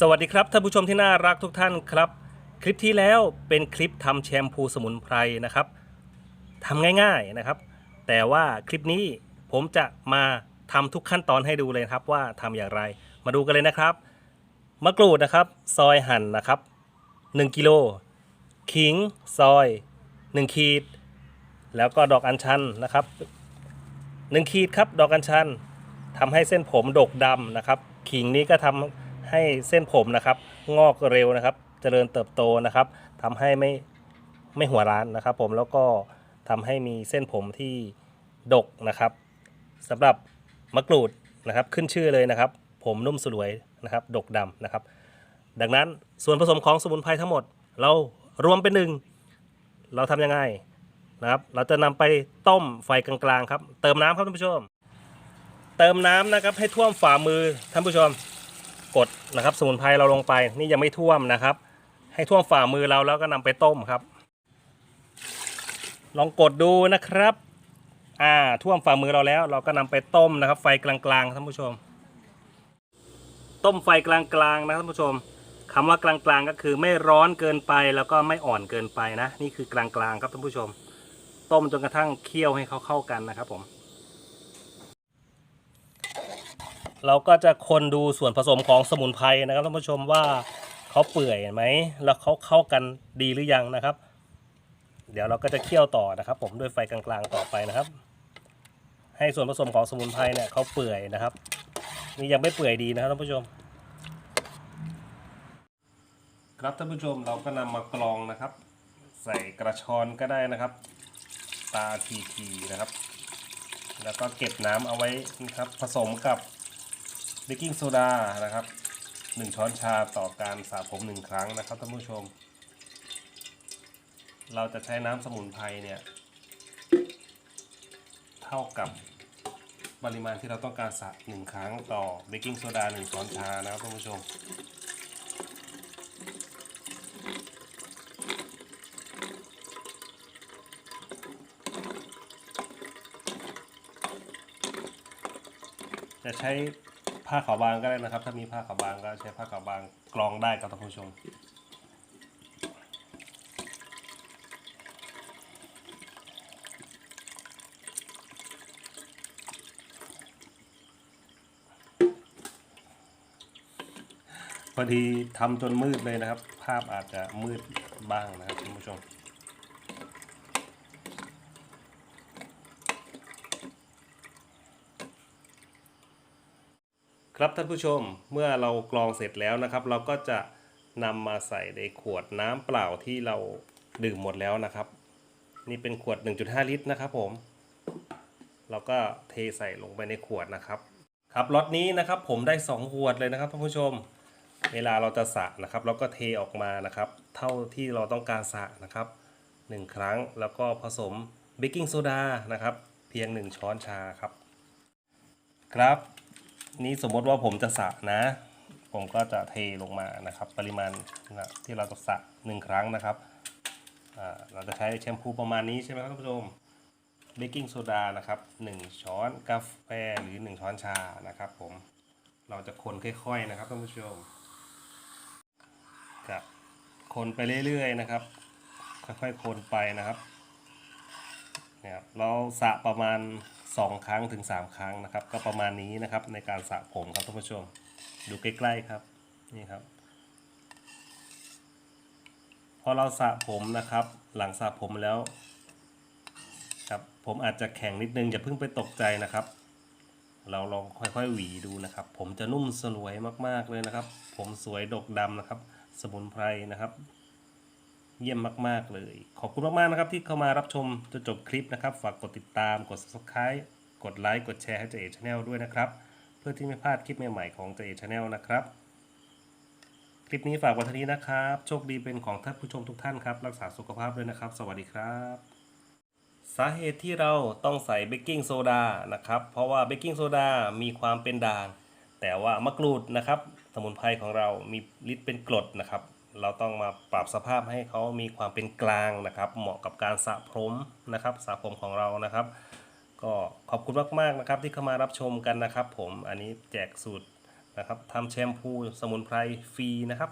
สวัสดีครับท่านผู้ชมที่น่ารักทุกท่านครับ คลิปที่แล้วเป็นคลิปทำแชมพูสมุนไพรนะครับทำง่ายๆนะครับ แต่ว่าคลิปนี้ผมจะมาทำทุกขั้นตอนให้ดูเลยครับว่าทำอย่างไร มาดูกันเลยนะครับมะกรูดนะครับ ซอยหั่นนะครับ 1 กิโลขิงซอย 1 ขีด แล้วก็ดอกอัญชันนะครับ 1 ขีดครับดอกอัญชันทำให้เส้นผมดกดำนะครับ ขิงนี้ก็ทำ ให้เส้นผมนะครับ งอกเร็วนะครับ เจริญเติบโตนะครับทำให้ไม่ไม่หัวร้านนะครับ ผมแล้วก็ทำให้มีเส้นผมที่ดกนะครับสำหรับมะกรูดนะครับขึ้นชื่อเลยนะครับ ผมนุ่มสลวยนะครับ ดกดำนะครับ ดังนั้นส่วนผสมของสมุนไพรทั้งหมด เรารวมเป็นหนึ่งเราทำยังไงนะครับ เราจะนำไปต้มไฟกลางๆครับ เติมน้ำครับท่านผู้ชม เติมน้ำนะครับให้ท่วมฝ่ามือท่านผู้ชม กดนะครับสมุนไพรเราลงไปนี่ยังไม่ท่วมนะครับ ให้ท่วมฝ่ามือเราแล้วก็นำไปต้มครับ ลองกดดูนะครับอ่าท่วมฝ่ามือเราแล้ว เราก็นำไปต้มนะครับ ไฟกลางๆท่านผู้ชม ต้มไฟกลางๆนะท่านผู้ชมคำว่ากลางๆก็คือไม่ร้อนเกินไปแล้วก็ไม่อ่อนเกินไปนะ นี่คือกลางๆครับท่านผู้ชม ต้มจนกระทั่งเคี่ยวให้เขาเข้ากันนะครับผม เราก็จะคนดูส่วนผสมของสมุนไพรนะครับท่านผู้ชมว่าเขาเปื่อยไหมแล้วเขาเข้ากันดีหรือยังนะครับ เดี๋ยวเราก็จะเคี่ยวต่อนะครับ ผมด้วยไฟกลางๆต่อไปนะครับ ให้ส่วนผสมของสมุนไพรเนี่ยเขาเปื่อยนะครับ นี่ยังไม่เปื่อยดีนะครับท่านผู้ชม ครับท่านผู้ชมเราก็นำมากรองนะครับ ใส่กระชอนก็ได้นะครับ ตาทีๆนะครับ แล้วก็เก็บน้ำเอาไว้นะครับ ผสมกับ เบกกิ้งโซดานะครับ1ช้อนชาต่อการสระผม1ครั้งนะครับท่านผู้ชม เราจะใช้น้ำสมุนไพรเนี่ย เท่ากับปริมาณที่เราต้องการสระ1ครั้งต่อเบกกิ้งโซดา1ช้อนชานะครับท่านผู้ชมจะใช้ ผ้าขาวบางก็ได้นะครับ ถ้ามีผ้าขาวบางก็ใช้ผ้าขาวบางกรองได้ครับท่านผู้ชมพอดีทำจนมืดเลยนะครับ ภาพอาจจะมืดบ้างนะครับท่านผู้ชม ครับท่านผู้ชมเมื่อเรากรองเสร็จแล้วนะครับ เราก็จะนำมาใส่ในขวดน้ำเปล่าที่เราดื่มหมดแล้วนะครับ นี่เป็นขวด 1.5 ลิตรนะครับผม เราก็เทใส่ลงไปในขวดนะครับ ครับล็อตนี้นะครับผมได้ 2 ขวดเลยนะครับท่านผู้ชม เวลาเราจะสระนะครับเราก็เทออกมานะครับ เท่าที่เราต้องการสระนะครับ 1 ครั้งแล้วก็ผสมเบกกิ้งโซดานะครับ เพียง 1 ช้อนชาครับ ครับ นี่สมมติว่าผมจะสระนะ ผมก็จะเทลงมานะครับ ปริมาณนะที่เราจะสระหนึ่งครั้งนะครับเราจะใช้แชมพูประมาณนี้ใช่ไหมครับท่านผู้ชมเบกกิ้งโซดานะครับ1ช้อนกาแฟหรือ 1 ช้อนชานะครับ ผมเราจะคนค่อยๆนะครับท่านผู้ชมกับคนไปเรื่อยๆนะครับ ค่อยๆคนไปนะครับ นี่ยครับเราสระประมาณ 2 ครั้งถึง 3 ครั้งนะครับ ก็ประมาณนี้นะครับในการสระผมครับท่านผู้ชม ดูใกล้ๆครับนี่ครับ พอเราสระผมนะครับ หลังสระผมแล้วครับผมอาจจะแข็งนิดนึงอย่าเพิ่งไปตกใจนะครับ เราลองค่อยๆหวีดูนะครับ ผมจะนุ่มสลวยมากๆเลยนะครับ ผมสวยดกดำนะครับ สมุนไพรนะครับ เยี่ยมมาก ๆ เลย ขอบคุณมาก ๆ นะครับ ที่เข้ามารับชมจนจบคลิปนะครับ ฝากกดติดตามกด subscribe กดไลค์กดแชร์ให้เจเอชาแนลด้วยนะครับ เพื่อที่ไม่พลาดคลิปใหม่ๆของเจเอชาแนลนะครับ คลิปนี้ฝากไว้เท่านี้นะครับ โชคดีเป็นของท่านผู้ชมทุกท่านครับ รักษาสุขภาพด้วยนะครับ สวัสดีครับ สาเหตุที่เราต้องใส่เบกกิ้งโซดานะครับ เพราะว่าเบกกิ้งโซดามีความเป็นด่างแต่ว่ามะกรูดนะครับ สมุนไพรของเรามีฤทธิ์เป็นกรดนะครับ เราต้องมาปรับสภาพให้เขามีความเป็นกลางนะครับ เหมาะกับการสระผมนะครับสระผมของเรานะครับ ก็ขอบคุณมากๆนะครับที่เข้ามารับชมกันนะครับ ผมอันนี้แจกสูตรนะครับทำแชมพูสมุนไพรฟรีนะครับ